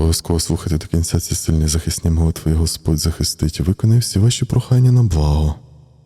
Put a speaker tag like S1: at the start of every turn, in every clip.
S1: Обов'язково слухайте до кінця ці сильні захисні молитви, і Господь захистить і виконає всі ваші прохання на благо.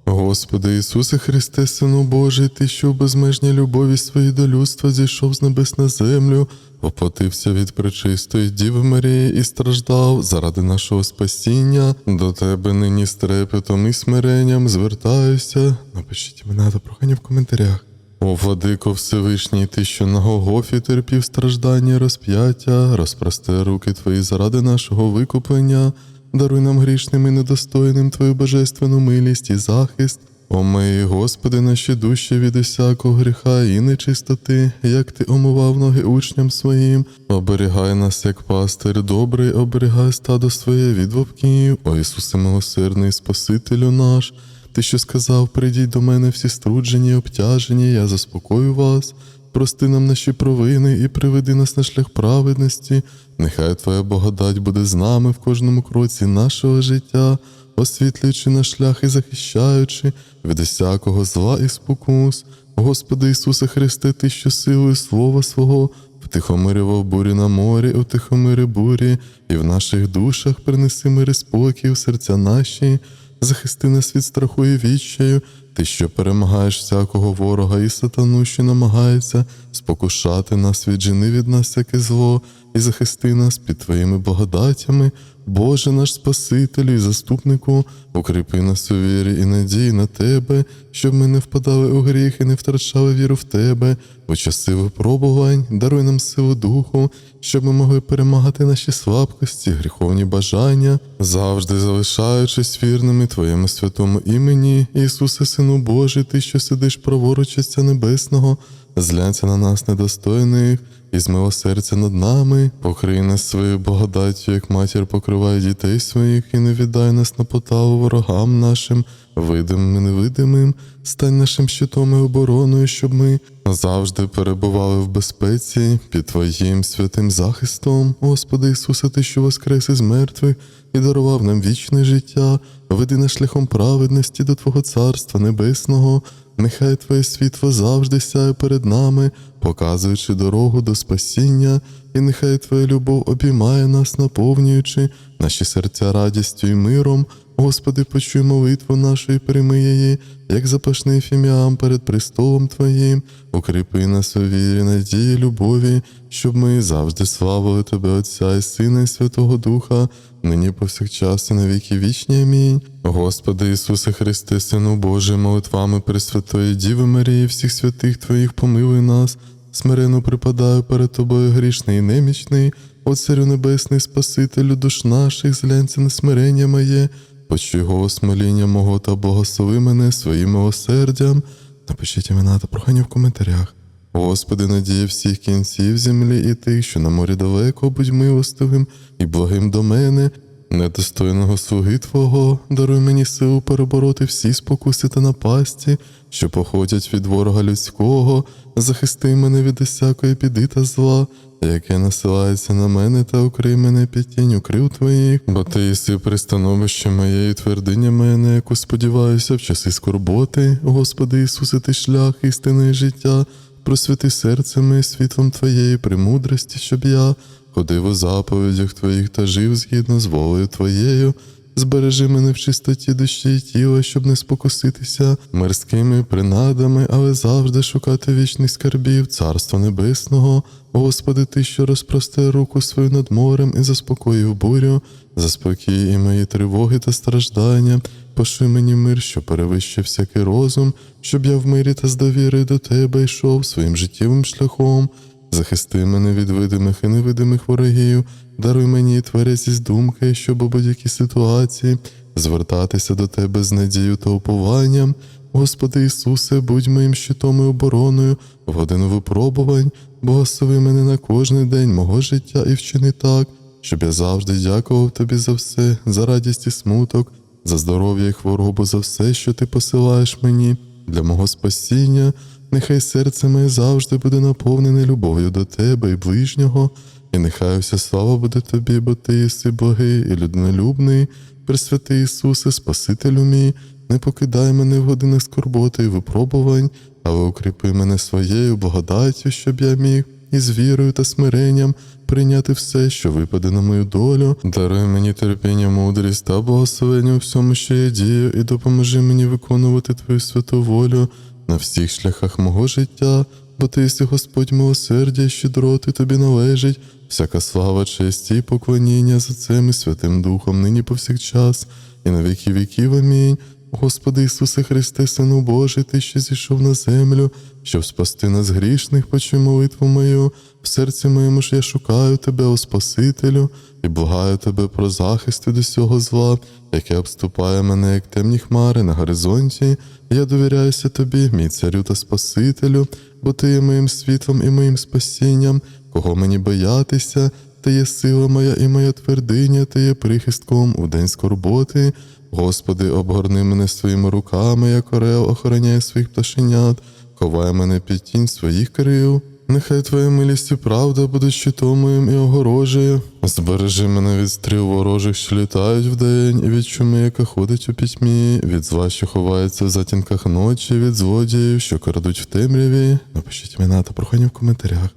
S1: Господи Ісусе Христе, Сину Божий, Ти, що в безмежній любові своїй до людства зійшов з небес на землю, оплатився від пречистої Діви Марії і страждав заради нашого спасіння. До Тебе нині з трепетом і смиренням звертаюся. Напишіть імена та прохання в коментарях. О, Владико Всевишній, ти, що на Голгофі терпів страждання розп'яття, розпрости руки твої заради нашого викуплення, даруй нам грішним і недостойним Твою божественну милість і захист. О мої, Господи, наші душі від усякого гріха і нечистоти, як ти омивав ноги учням своїм, оберігай нас, як пастир добрий, оберігай стадо своє від вовків, о Ісусе милосердний, Спасителю наш. Ти що сказав, прийдіть до мене всі струджені, і обтяжені, я заспокою вас. Прости нам наші провини і приведи нас на шлях праведності. Нехай Твоя благодать буде з нами в кожному кроці нашого життя, освітлюючи наш шлях і захищаючи від усякого зла і спокус. Господи Ісусе Христе, Ти, що силою Слова свого втихомирював бурі на морі, утихомири бурі, і в наших душах принеси мир і спокій в серця наші захисти нас від страху і відчаю, ти, що перемагаєш всякого ворога і сатану, що намагається спокушати нас, віджени від нас всяке зло, і захисти нас під Твоїми благодатями, Боже наш Спасителю і заступнику, укріпи нас у вірі і надії на Тебе, щоб ми не впадали у гріх і не втрачали віру в Тебе, у часи випробувань, даруй нам силу духу, щоб ми могли перемагати наші слабкості, гріховні бажання, завжди залишаючись вірними Твоєму святому імені, Ісусе, Сину Божий, Ти, що сидиш праворуч Отця Небесного, зглянься на нас недостойних і змилосердя над нами, покрий нас своєю благодаттю, як матір покриває дітей своїх, і не віддай нас на поталу ворогам нашим, видимим і невидимим, стань нашим щитом і обороною, щоб ми завжди перебували в безпеці під Твоїм святим захистом, Господи Ісусе, Ти, що воскрес із мертвих і дарував нам вічне життя, веди нас шляхом праведності до Твого Царства Небесного. Нехай Твоє світло завжди сяє перед нами, показуючи дорогу до спасіння, і нехай Твоя любов обіймає нас, наповнюючи наші серця радістю і миром. Господи, почуй молитву нашу і прийми її, як запашний фіміам перед престолом Твоїм, укріпи нас у вірі, надії, любові, щоб ми завжди славили Тебе, Отця і Сина, і Святого Духа, нині повсякчас і на віки вічні. Амінь. Господи Ісусе Христе, Сину Божий, молитвами Пресвятої Діви Марії, всіх святих Твоїх помилуй нас, смиренно припадаю перед Тобою грішний і немічний, о Царю Небесний, Спасителю душ наших, зглянься на смирення моє, почуй голос моління мого та благослови мене своїм милосердям. Напишіть імена та прохання в коментарях. Господи, надія всіх кінців землі і тих, що на морі далеко, будь милостивим і благим до мене, недостойного слуги Твого, даруй мені силу перебороти всі спокуси та напасті, що походять від ворога людського, захисти мене від усякої біди та зла, яке насилається на мене та укрий мене під тінь крил Твоїх, бо Ти єси пристановище моє і твердиня мене, на яку сподіваюся в часи скорботи, Господи Ісусе, Ти шлях істини життя, просвіти серце моє світлом Твоєї премудрості, щоб я ходив у заповідях Твоїх та жив згідно з волею Твоєю. Збережи мене в чистоті душі і тіла, щоб не спокуситися мирськими принадами, але завжди шукати вічних скарбів, Царства Небесного. Господи, Ти, що розпросте руку свою над морем і заспокоїв бурю, заспокій і мої тривоги та страждання, пошли мені мир, що перевищив всякий розум, щоб я в мирі та з довірою до Тебе йшов своїм життєвим шляхом. Захисти мене від видимих і невидимих ворогів, даруй мені тверезість думки, щоб у будь-якій ситуації звертатися до Тебе з надією та упованням. Господи Ісусе, будь моїм щитом і обороною в годину випробувань, благослови мене на кожний день мого життя і вчини так, щоб я завжди дякував Тобі за все, за радість і смуток, за здоров'я і хворобу, за все, що Ти посилаєш мені для мого спасіння. Нехай серце моє завжди буде наповнене любов'ю до тебе і ближнього, і нехай вся слава буде тобі, бо ти єси благий і людинолюбний, Пресвятий Ісусе, Спасителю мій, не покидай мене в години скорботи і випробувань, але укріпи мене своєю благодаттю, щоб я міг і з вірою та смиренням прийняти все, що випаде на мою долю. Даруй мені терпіння, мудрість та благословення у всьому, що я дію, і допоможи мені виконувати Твою святу волю на всіх шляхах мого життя, бо ти єси Господь милосердя, і щедроти тобі належить, всяка слава, честь і поклоніння за цим і Святим Духом, нині повсякчас, і на віки віків. Амінь. Господи Ісусе Христе, Сину Божий, Ти що зійшов на землю, щоб спасти нас грішних, почуй молитву мою. В серці моєму ж я шукаю Тебе, о Спасителю, і благаю Тебе про захист від усього зла, яке обступає мене, як темні хмари на горизонті. Я довіряюся Тобі, мій царю та Спасителю, бо Ти є моїм світлом і моїм спасінням, кого мені боятися, Ти є сила моя і моя твердиня, Ти є прихистком у день скорботи. Господи, обгорни мене своїми руками, як орел охороняє своїх пташенят, ховай мене під тінь своїх крил. Нехай Твоя милість і правда буде щитом і огорожею. Збережи мене від стріл ворожих, що літають вдень, і від чуми, яка ходить у пітьмі, від зла, що ховається в затінках ночі, від злодіїв, що крадуть в темряві. Напишіть імена та прохання в коментарях.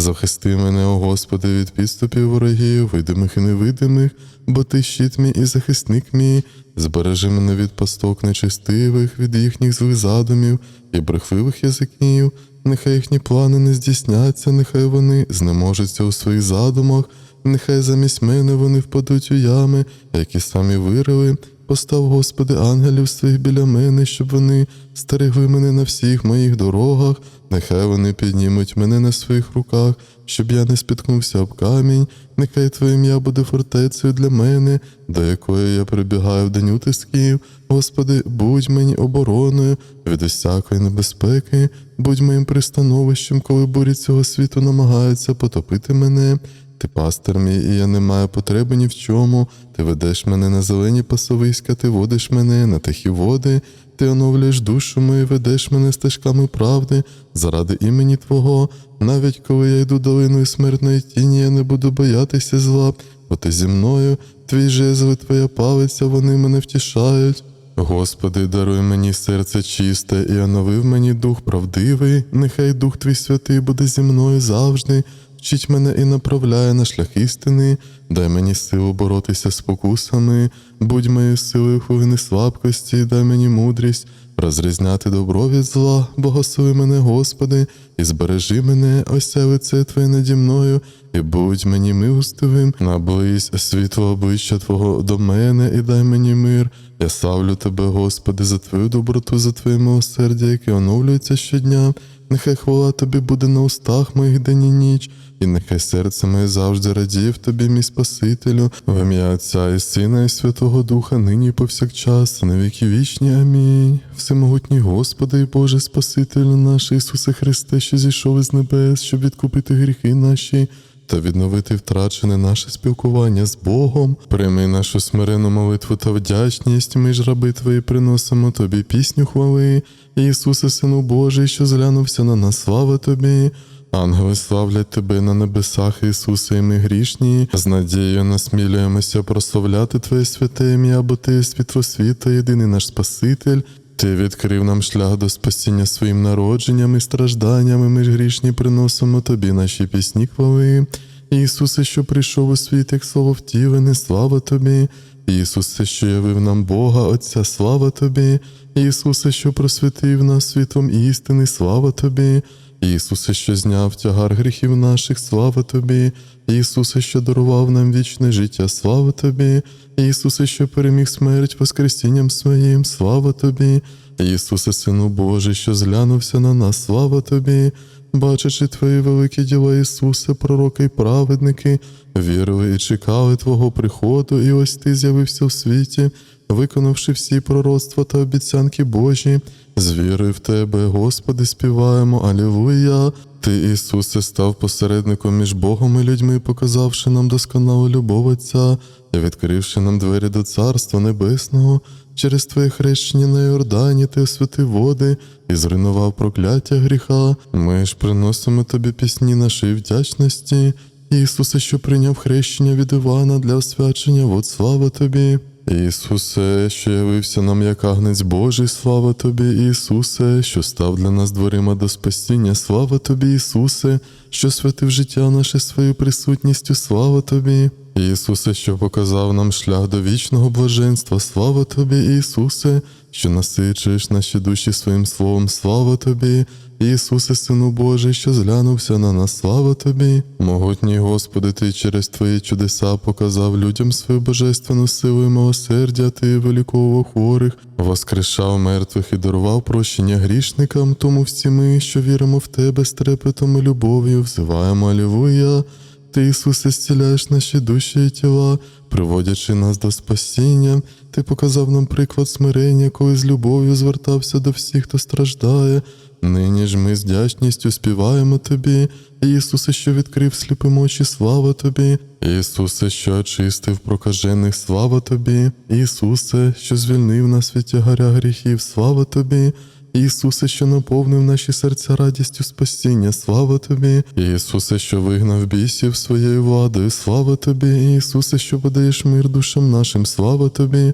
S1: Захисти мене, о Господи, від підступів ворогів, видимих і невидимих, бо ти щит мій і захисник мій, збережи мене від пасток нечистивих, від їхніх злих задумів і брехливих язиків. Нехай їхні плани не здійсняться, нехай вони знеможуться у своїх задумах, нехай замість мене вони впадуть у ями, які самі вирили. Постав, Господи, ангелів своїх біля мене, щоб вони стерегли мене на всіх моїх дорогах, нехай вони піднімуть мене на своїх руках, щоб я не спіткнувся об камінь, нехай Твоє ім'я буде фортецею для мене, до якої я прибігаю в день утисків. Господи, будь мені обороною від усякої небезпеки, будь моїм пристановищем, коли бурі цього світу намагаються потопити мене. Ти пастир мій, і я не маю потреби ні в чому. Ти ведеш мене на зелені пасовиська, ти водиш мене на тихі води, ти оновлюєш душу мою, ведеш мене стежками правди, заради імені Твого. Навіть коли я йду долиною смертної тіні, я не буду боятися зла, бо ти зі мною, твій жезл і твоя палиця, вони мене втішають. Господи, даруй мені серце чисте і оновив мені дух правдивий, нехай Дух Твій святий буде зі мною завжди. Вчить мене і направляє на шлях істини, дай мені силу боротися з покусами, будь моєю силою хвилини слабкості, дай мені мудрість розрізняти добро від зла, благослови мене, Господи, і збережи мене, ося лице Твоє наді мною, і будь мені милостивим, наблизь світло обличчя Твого до мене, і дай мені мир. Я славлю Тебе, Господи, за Твою доброту, за Твоє милосердя, яке оновлюється щодня. Нехай хвала тобі буде на устах моїх день і ніч, і нехай серце моє завжди радіє в тобі, мій Спасителю, в ім'я Отця і Сина, і Святого Духа, нині і повсякчас, і на віки вічні. Амінь. Всемогутній Господи і Боже Спасителю наш Ісусе Христе, що зійшов із небес, щоб відкупити гріхи наші. Та відновити втрачене наше спілкування з Богом, прийми нашу смирену молитву та вдячність. Ми ж раби Твої приносимо Тобі пісню хвали, Ісусе, Сину Божий, що зглянувся на нас, слава Тобі. Ангели славлять Тебе на небесах, Ісусе, і ми грішні. З надією насмілюємося прославляти Твоє святе ім'я, бо Ти світло світа, єдиний наш Спаситель. Ти відкрив нам шлях до спасіння своїм народженням і стражданнями. Ми ж грішні приносимо тобі наші пісні хвали. Ісусе, що прийшов у світ, як слово втілене, слава тобі. Ісусе, що явив нам Бога, Отця, слава тобі. Ісусе, що просвітив нас світом істини, слава тобі. Ісусе, що зняв тягар гріхів наших, слава тобі. Ісусе, що дарував нам вічне життя, слава тобі. Ісусе, що переміг смерть Воскресінням своїм, слава тобі. Ісусе, Сину Божий, що зглянувся на нас, слава тобі. Бачачи твої великі діла, Ісусе, пророки й праведники, вірили і чекали Твого приходу, і ось Ти з'явився в світі, виконавши всі пророцтва та обіцянки Божі. З вірою в Тебе, Господи, співаємо, Алілуя. Ти, Ісусе, став посередником між Богом і людьми, показавши нам досконалу любов Отця і відкривши нам двері до Царства Небесного. Через Твоє хрещення на Йордані ти освятив води і зруйнував прокляття гріха. Ми ж приносимо тобі пісні нашої вдячності. Ісусе, що прийняв хрещення від Івана для освячення, вот слава тобі. Ісусе, що явився нам як агнець Божий, слава Тобі, Ісусе, що став для нас дверима до спасіння, слава Тобі, Ісусе, що святив життя наше своєю присутністю, слава Тобі. Ісусе, що показав нам шлях до вічного блаженства, слава Тобі, Ісусе, що насичуєш наші душі своїм словом, слава Тобі. Ісусе, Сину Божий, що зглянувся на нас, слава Тобі. Могутній Господи, Ти через Твої чудеса показав людям свою божественну силу і милосердя, Ти виліковував хворих, воскрешав мертвих і дарував прощення грішникам, тому всі ми, що віримо в Тебе з трепетом і любов'ю, взиваємо Алілуя. Ти, Ісусе, зціляєш наші душі і тіла, приводячи нас до спасіння. Ти показав нам приклад смирення, коли з любов'ю звертався до всіх, хто страждає. Нині ж ми з вдячністю співаємо Тобі, Ісусе, що відкрив сліпим очі, слава Тобі, Ісусе, що очистив прокажених, слава Тобі, Ісусе, що звільнив нас від тягаря гріхів, слава Тобі. Ісусе, що наповнив наші серця радістю спасіння, слава Тобі, Ісусе, що вигнав бісів своєю владою, слава Тобі, Ісусе, що подаєш мир душам нашим, слава Тобі,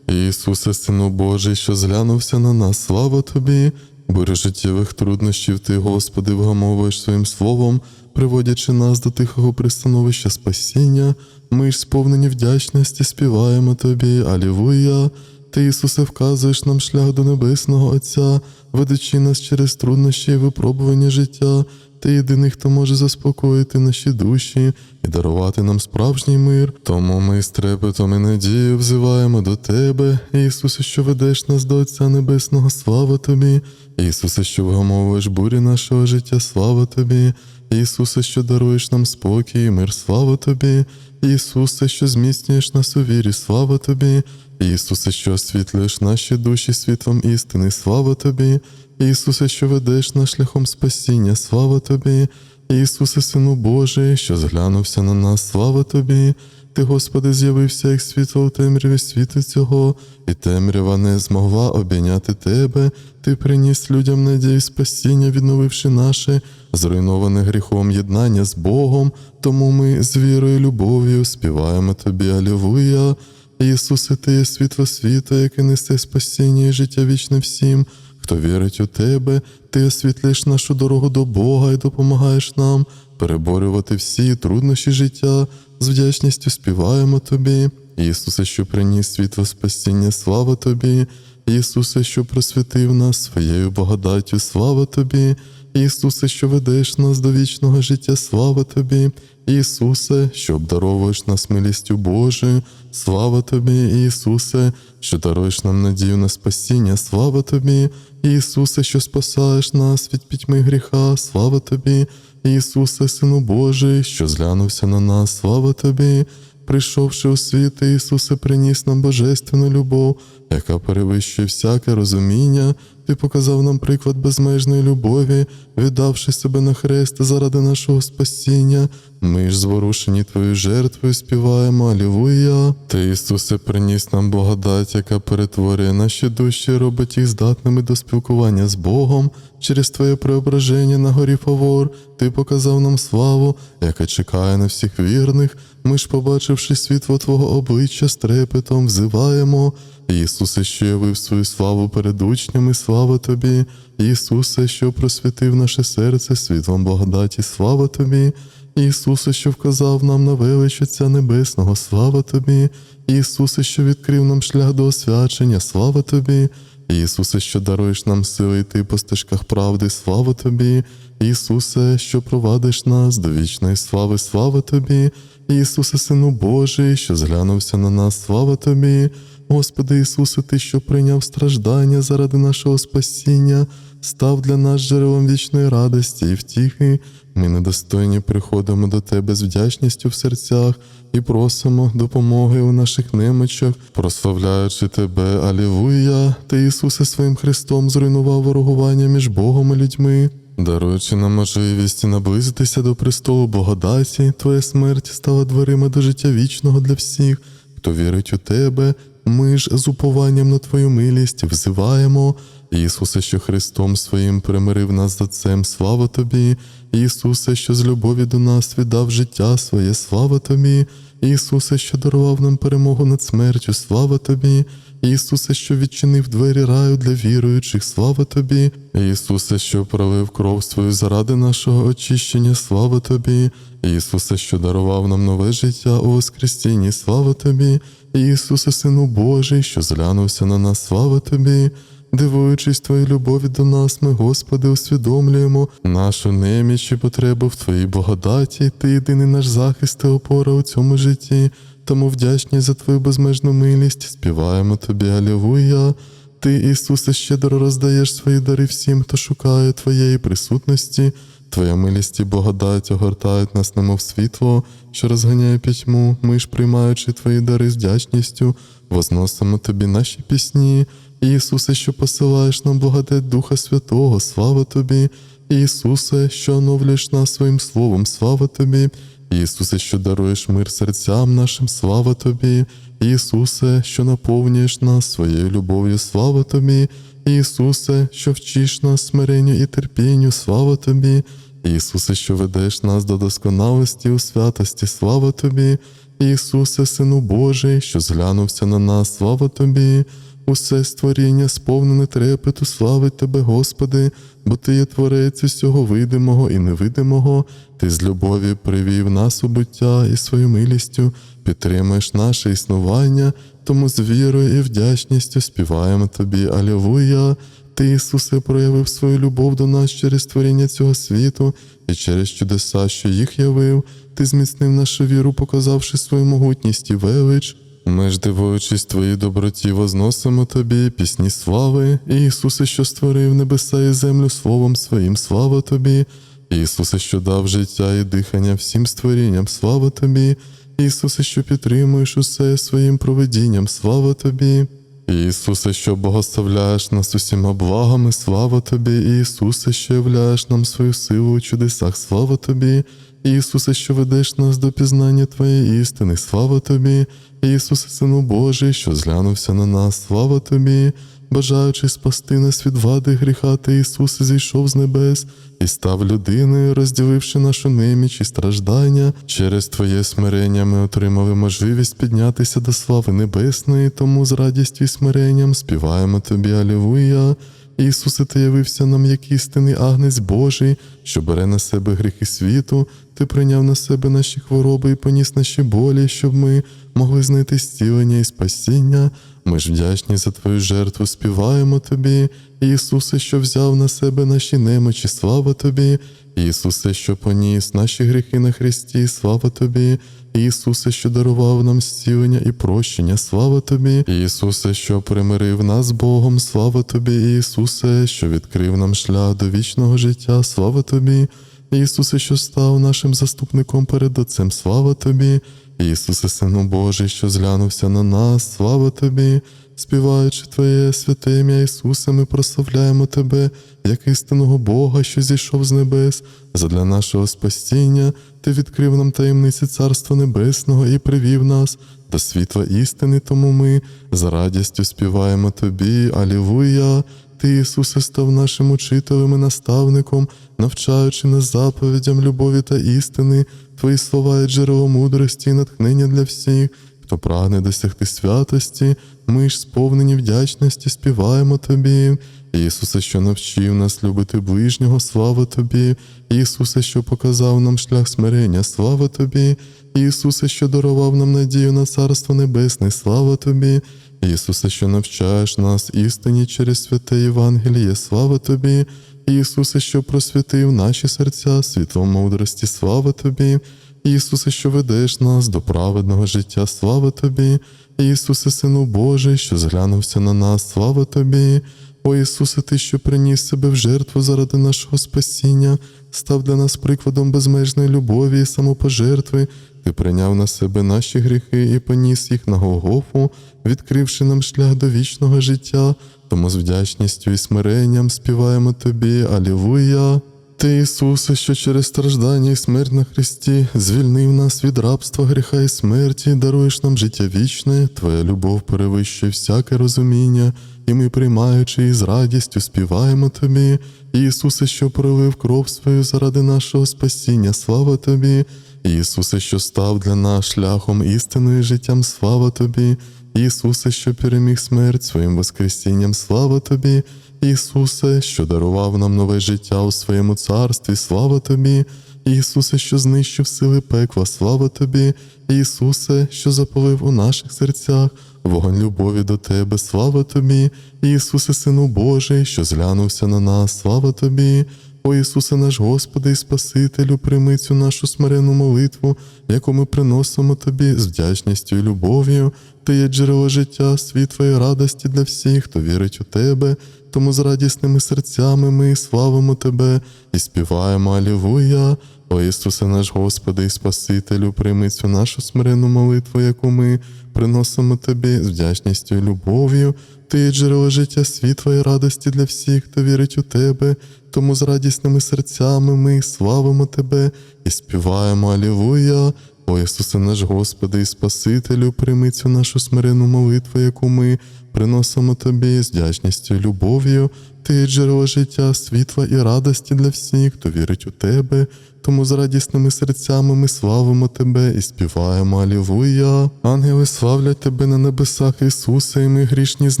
S1: Ісусе, Сину Божий, що зглянувся на нас, слава Тобі, бурю життєвих труднощів Ти, Господи, вгамовуєш своїм словом, приводячи нас до тихого пристановища спасіння, ми ж сповнені вдячності співаємо Тобі, Алілуя. Ти, Ісусе, вказуєш нам шлях до Небесного Отця, ведучи нас через труднощі і випробування життя. Ти єдиний, хто може заспокоїти наші душі і дарувати нам справжній мир. Тому ми з трепетом і надією взиваємо до Тебе, Ісусе, що ведеш нас до Отця Небесного, слава Тобі, Ісусе, що вгамовуєш бурі нашого життя, слава Тобі, Ісусе, що даруєш нам спокій і мир, слава Тобі, Ісусе, що зміцнюєш нас у вірі, слава Тобі. Ісусе, що освітлюєш наші душі світлом істини, слава Тобі, Ісусе, що ведеш нас шляхом спасіння, слава Тобі, Ісусе, Сину Божий, що зглянувся на нас, слава Тобі. Ти, Господи, з'явився як світло у темряві світу цього, і темрява не змогла обійняти Тебе. Ти приніс людям надію спасіння, відновивши наше, зруйноване гріхом єднання з Богом. Тому ми з вірою і любов'ю співаємо Тобі, Алілуя. Ісусе, Ти є світло світу, яке несе спасіння і життя вічне всім, хто вірить у Тебе, Ти освітлиш нашу дорогу до Бога і допомагаєш нам переборювати всі труднощі життя, з вдячністю співаємо Тобі. Ісусе, що приніс світло спасіння, слава Тобі, Ісусе, що просвітив нас своєю благодаттю, слава Тобі, Ісусе, що ведеш нас до вічного життя, слава Тобі, Ісусе, що обдаровуєш нас милістю Божою, слава Тобі, Ісусе, що даруєш нам надію на спасіння, слава Тобі, Ісусе, що спасаєш нас від пітьми гріха, слава Тобі, Ісусе, Сину Божий, що зглянувся на нас, слава Тобі. Прийшовши у світ, Ісусе приніс нам божественну любов, яка перевищує всяке розуміння. Ти показав нам приклад безмежної любові, віддавши себе на хрест заради нашого спасіння. Ми ж зворушені Твоєю жертвою співаємо Алілуя. Ти, Ісусе, приніс нам благодать, яка перетворює наші душі, робить їх здатними до спілкування з Богом. Через Твоє преображення на горі Фавор, Ти показав нам славу, яка чекає на всіх вірних. Ми ж, побачивши світло Твого обличчя, з трепетом взиваємо. Ісусе, що явив свою славу перед учнями, слава Тобі, Ісусе, що просвітив наше серце світлом благодаті, слава Тобі, Ісусе, що вказав нам на велич Отця Небесного, слава Тобі, Ісусе, що відкрив нам шлях до освячення, слава Тобі, Ісусе, що даруєш нам сили йти по стежках правди, слава Тобі, Ісусе, що провадиш нас до вічної слави, слава Тобі, Ісусе, Сину Божий, що зглянувся на нас, слава Тобі. Господи Ісусе, Ти, що прийняв страждання заради нашого спасіння, став для нас джерелом вічної радості і втіхи. Ми недостойні приходимо до Тебе з вдячністю в серцях і просимо допомоги у наших немочах, прославляючи Тебе, Алілуя, Ти, Ісусе, своїм Христом зруйнував ворогування між Богом і людьми. Даруючи нам можливість наблизитися до престолу благодаті, Твоя смерть стала дверима до життя вічного для всіх, хто вірить у Тебе. Ми ж з упованням на Твою милість взиваємо, Ісусе, що Христом своїм примирив нас з Отцем, слава Тобі, Ісусе, що з любові до нас віддав життя своє, слава Тобі, Ісусе, що дарував нам перемогу над смертю, слава Тобі. Ісусе, що відчинив двері раю для віруючих, слава Тобі. Ісусе, що пролив кров свою заради нашого очищення, слава Тобі. Ісусе, що дарував нам нове життя у Воскресінні, слава Тобі. Ісусе, Сину Божий, що зглянувся на нас, слава Тобі. Дивуючись Твоїй любові до нас, ми, Господи, усвідомлюємо нашу неміч і потребу в Твоїй благодаті, Ти єдиний наш захист і опора у цьому житті. Тому вдячні за Твою безмежну милість, співаємо Тобі, Алілуя. Ти, Ісусе, щедро роздаєш свої дари всім, хто шукає Твоєї присутності. Твоя милість і благодать огортають нас, немов світло, що розганяє пітьму. Ми ж, приймаючи Твої дари з вдячністю, возносимо Тобі наші пісні. Ісусе, що посилаєш нам благодать Духа Святого, слава Тобі. Ісусе, що оновлюєш нас своїм словом, слава Тобі. Ісусе, що даруєш мир серцям нашим, слава Тобі. Ісусе, що наповнюєш нас своєю любов'ю, слава Тобі. Ісусе, що вчиш нас смиренню і терпінню, слава Тобі. Ісусе, що ведеш нас до досконалості у святості, слава Тобі. Ісусе, Сину Божий, що зглянувся на нас, слава Тобі. Усе створіння, сповнене трепету, славить Тебе, Господи, бо Ти є творець усього видимого і невидимого. Ти з любові привів нас у буття і свою милістю підтримуєш наше існування, тому з вірою і вдячністю співаємо Тобі, Алілуя. Ти, Ісусе, проявив свою любов до нас через творіння цього світу і через чудеса, що їх явив. Ти зміцнив нашу віру, показавши свою могутність і велич. Ми ж, дивуючись твоїй доброті, возносимо тобі пісні слави, Ісусе, що створив небеса і землю словом своїм, слава тобі, Ісусе, що дав життя і дихання всім створінням, слава тобі, Ісусе, що підтримуєш усе своїм проведінням, слава тобі. Ісусе, що благословляєш нас усіма благами, слава Тобі, Ісусе, що являєш нам свою силу у чудесах, слава Тобі, Ісусе, що ведеш нас до пізнання Твоєї істини, слава Тобі, Ісусе, Сину Божий, що зглянувся на нас, слава Тобі, бажаючи спасти нас від вади гріха, Ти, Ісусе, зійшов з небес і став людиною, розділивши нашу неміч і страждання. Через Твоє смирення ми отримали можливість піднятися до слави небесної, тому з радістю і смиренням співаємо Тобі, Алілуя. Ісусе, Ти явився нам як істинний агнець Божий, що бере на себе гріхи світу, Ти прийняв на себе наші хвороби і поніс наші болі, щоб ми могли знайти зцілення і спасіння. Ми ж вдячні за Твою жертву, співаємо Тобі, Ісусе, що взяв на себе наші немочі, слава Тобі, Ісусе, що поніс наші гріхи на Христі, слава Тобі, Ісусе, що дарував нам зцілення і прощення, слава Тобі, Ісусе, що примирив нас з Богом, слава Тобі, Ісусе, що відкрив нам шлях до вічного життя, слава Тобі, Ісусе, що став нашим заступником перед Отцем, слава Тобі, Ісусе, Сину Божий, що зглянувся на нас, слава Тобі, співаючи Твоє святе ім'я Ісусе, ми прославляємо Тебе, як істинного Бога, що зійшов з небес, задля нашого спасіння, Ти відкрив нам таємниці Царства Небесного і привів нас до світла істини, тому ми з радістю співаємо Тобі, Алілуя. Ти, Ісусе, став нашим учителем і наставником, навчаючи нас заповідям любові та істини, Твої слова є джерело мудрості і натхнення для всіх, хто прагне досягти святості, ми ж сповнені вдячності співаємо Тобі. Ісусе, що навчив нас любити ближнього, слава Тобі, Ісусе, що показав нам шлях смирення, слава Тобі, Ісусе, що дарував нам надію на Царство Небесне, слава Тобі, Ісусе, що навчаєш нас істині через святе Євангеліє, слава Тобі, Ісусе, що просвятив наші серця світлом мудрості, слава Тобі, Ісусе, що ведеш нас до праведного життя, слава Тобі, Ісусе, Сину Божий, що зглянувся на нас, слава Тобі. О Ісусе, Ти, що приніс себе в жертву заради нашого спасіння, став для нас прикладом безмежної любові і самопожертви. Ти прийняв на себе наші гріхи і поніс їх на Голгофу, відкривши нам шлях до вічного життя. Тому з вдячністю і смиренням співаємо Тобі, Алілуя. Ти, Ісусе, що через страждання і смерть на Христі звільнив нас від рабства, гріха і смерті, даруєш нам життя вічне, Твоя любов перевищує всяке розуміння, і ми, приймаючи і з радістю, співаємо Тобі, Ісусе, що пролив кров свою заради нашого спасіння, слава Тобі, Ісусе, що став для нас шляхом істиною і життям, слава Тобі, Ісусе, що переміг смерть своїм Воскресінням, слава Тобі, Ісусе, що дарував нам нове життя у своєму царстві, слава Тобі, Ісусе, що знищив сили пекла, слава Тобі, Ісусе, що запалив у наших серцях вогонь любові до Тебе, слава Тобі, Ісусе, Сину Божий, що зглянувся на нас, слава Тобі. О Ісусе наш Господи і Спасителю, прийми цю нашу смиренну молитву, яку ми приносимо Тобі з вдячністю і любов'ю. Ти є джерело життя, світла і радості для всіх, хто вірить у Тебе. Тому з радісними серцями ми славимо Тебе і співаємо Алілуя. О Ісусе наш Господи і Спасителю, прийми цю нашу смиренну молитву, яку ми приносимо Тобі з вдячністю і любов'ю. Ти є джерело життя, світла і радості для всіх, хто вірить у Тебе. Тому з радісними серцями ми славимо Тебе і співаємо Алілуя. О Ісусе наш Господи і Спасителю, прийми цю нашу смиренну молитву, яку ми приносимо Тобі з вдячністю і любов'ю. Ти є джерело життя, світла і радості для всіх, хто вірить у Тебе. Тому з радісними серцями ми славимо Тебе і співаємо Алілуя. Ангели славлять Тебе на небесах, Ісусе, і ми грішні з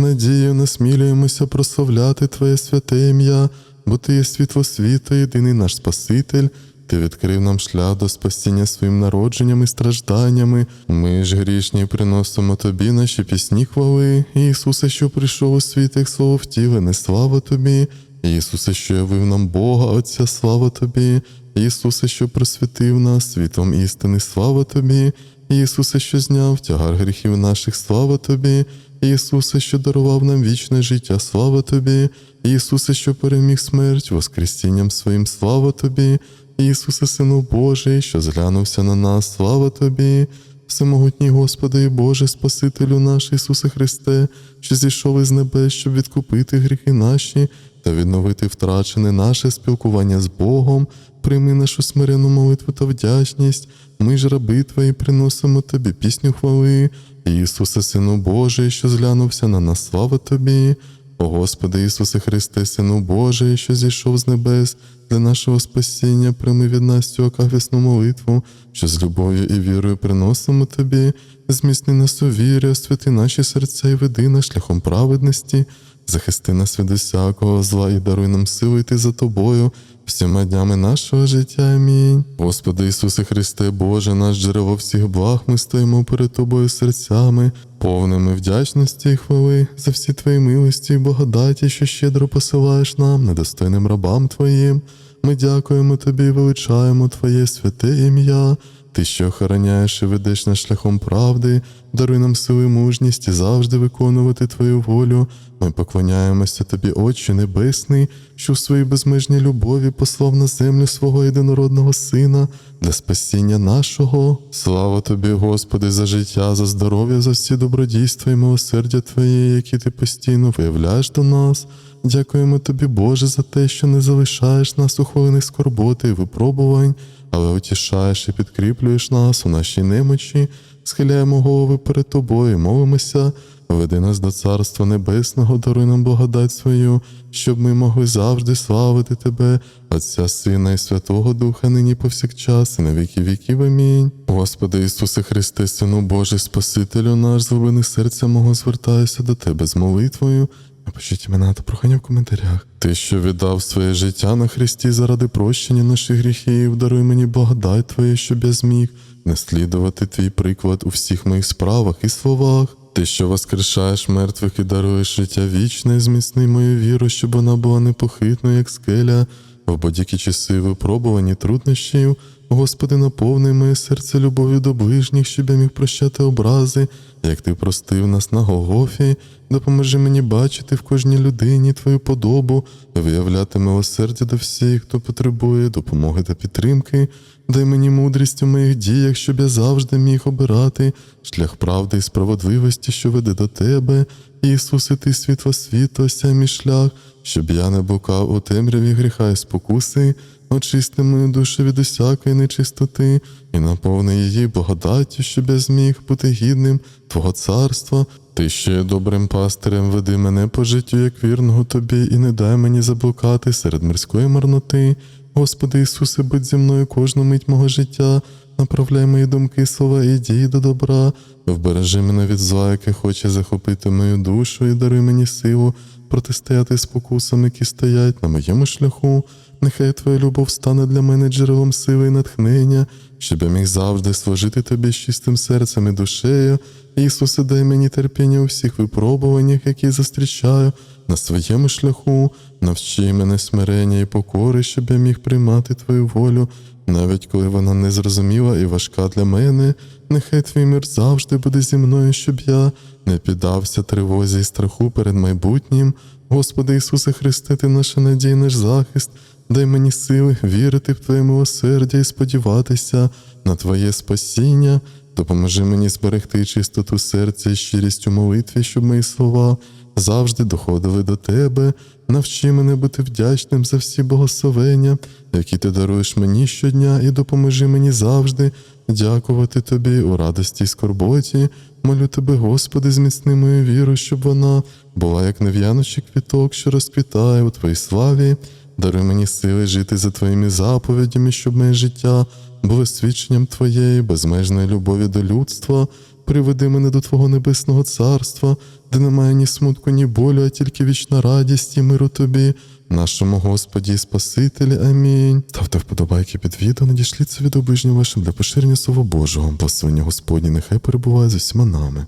S1: надією насмілюємося прославляти Твоє святе ім'я, бо Ти є світло світу, єдиний наш Спаситель. Ти відкрив нам шлях до спасіння своїм народженням і стражданнями. Ми ж грішні приносимо тобі наші пісні хвали. Ісусе, що прийшов у світ, як слово втілене, слава тобі. Ісусе, що явив нам Бога, Отця, слава тобі. Ісусе, що просвітив нас світом істини, слава тобі. Ісусе, що зняв тягар гріхів наших, слава тобі. Ісусе, що дарував нам вічне життя, слава тобі. Ісусе, що переміг смерть, воскресінням своїм, слава тобі. Ісусе, Сину Божий, що зглянувся на нас, слава Тобі, всемогутній Господи і Боже, Спасителю наш Ісусе Христе, що зійшов із небес, щоб відкупити гріхи наші та відновити втрачене наше спілкування з Богом, прийми нашу смирену молитву та вдячність. Ми ж раби Твої приносимо Тобі пісню хвали. Ісусе, Сину Божий, що зглянувся на нас, слава Тобі. О Господи Ісусе Христе, Сину Божий, що зійшов з небес для нашого спасіння, прийми від нас цю акафісну молитву, що з любов'ю і вірою приносимо Тобі, зміцни нас у вірі, освяти наші серця і веди нас шляхом праведності, захисти нас від усякого зла і даруй нам силу йти за Тобою всіма днями нашого життя. Амінь. Господи Ісусе Христе, Боже, наш джерело всіх благ, ми стоїмо перед Тобою серцями, повними вдячності і хвали за всі Твої милості і благодаті, що щедро посилаєш нам, недостойним рабам Твоїм. Ми дякуємо Тобі і величаємо Твоє святе ім'я. Ти, що охороняєш і ведеш нас шляхом правди, даруй нам сили мужність і завжди виконувати Твою волю. Ми поклоняємося Тобі, Отче Небесний, що в своїй безмежній любові послав на землю свого єдинородного Сина для спасіння нашого. Слава Тобі, Господи, за життя, за здоров'я, за всі добродійства і милосердя Твоє, які Ти постійно виявляєш до нас. Дякуємо Тобі, Боже, за те, що не залишаєш нас у хвилинах скорботи і випробувань, але утішаєш і підкріплюєш нас у нашій немочі, схиляємо голови перед Тобою, молимося. Веди нас до Царства Небесного, даруй нам благодать свою, щоб ми могли завжди славити Тебе, Отця Сина і Святого Духа, нині повсякчас, і на віки віків. Амінь. Господи Ісусе Христе, Сину Божий, Спасителю наш, з глибини серця мого звертаюся до Тебе з молитвою. Напишіть імена та прохання в коментарях. Ти, що віддав своє життя на Христі заради прощення наших гріхів, даруй мені благодать Твоє, щоб я зміг наслідувати твій приклад у всіх моїх справах і словах. Ти, що воскрешаєш мертвих і даруєш життя вічне, зміцни мою віру, щоб вона була непохитною, як скеля, в будь-які часи випробувань і труднощів. Господи, наповни моє серце любов'ю до ближніх, щоб я міг прощати образи, як ти простив нас на Голгофі. Допоможи мені бачити в кожній людині Твою подобу, виявляти милосердя до всіх, хто потребує допомоги та підтримки. Дай мені мудрість у моїх діях, щоб я завжди міг обирати шлях правди і справедливості, що веде до Тебе. Ісусе, ти світло світу, ся мій шлях, щоб я не блукав у темряві гріха і спокуси, очисти мою душу від усякої нечистоти і наповни її благодаттю, щоб я зміг бути гідним Твого царства. Ти ще добрим пастирем, веди мене по життю, як вірного тобі, і не дай мені заблукати серед мирської марноти. Господи Ісусе, будь зі мною кожну мить мого життя, направляй мої думки, слова і дії до добра. Вбережи мене від зла, яке хоче захопити мою душу, і даруй мені силу протистояти спокусам, які стоять на моєму шляху. Нехай Твоя любов стане для мене джерелом сили і натхнення, щоб я міг завжди служити тобі з чистим серцем і душею. Ісусе, дай мені терпіння у всіх випробуваннях, які зустрічаю на своєму шляху, навчи мене смирення і покори, щоб я міг приймати Твою волю, навіть коли вона незрозуміла і важка для мене. Нехай твій мир завжди буде зі мною, щоб я не піддався тривозі і страху перед майбутнім. Господи Ісусе Христе, Ти наша надія, захист. Дай мені сили вірити в Твоє милосердя і сподіватися на Твоє спасіння. Допоможи мені зберегти чистоту серця і щирість у молитві, щоб мої слова завжди доходили до Тебе. Навчи мене бути вдячним за всі благословення, які ти даруєш мені щодня, і допоможи мені завжди дякувати Тобі у радості й скорботі. Молю Тебе, Господи, зміцни мою віру, щоб вона була як нев'яночий квіток, що розквітає у Твоїй славі. Даруй мені сили жити за Твоїми заповідями, щоб моє життя було свідченням Твоєї безмежної любові до людства. Приведи мене до Твого небесного царства, де немає ні смутку, ні болю, а тільки вічна радість і миру Тобі, нашому Господі і Спасителі. Амінь. Ставте вподобайки під відео, надішліться від обижнім вашим для поширення Слова Божого. Благословення Господні, нехай перебуває з усіма нами.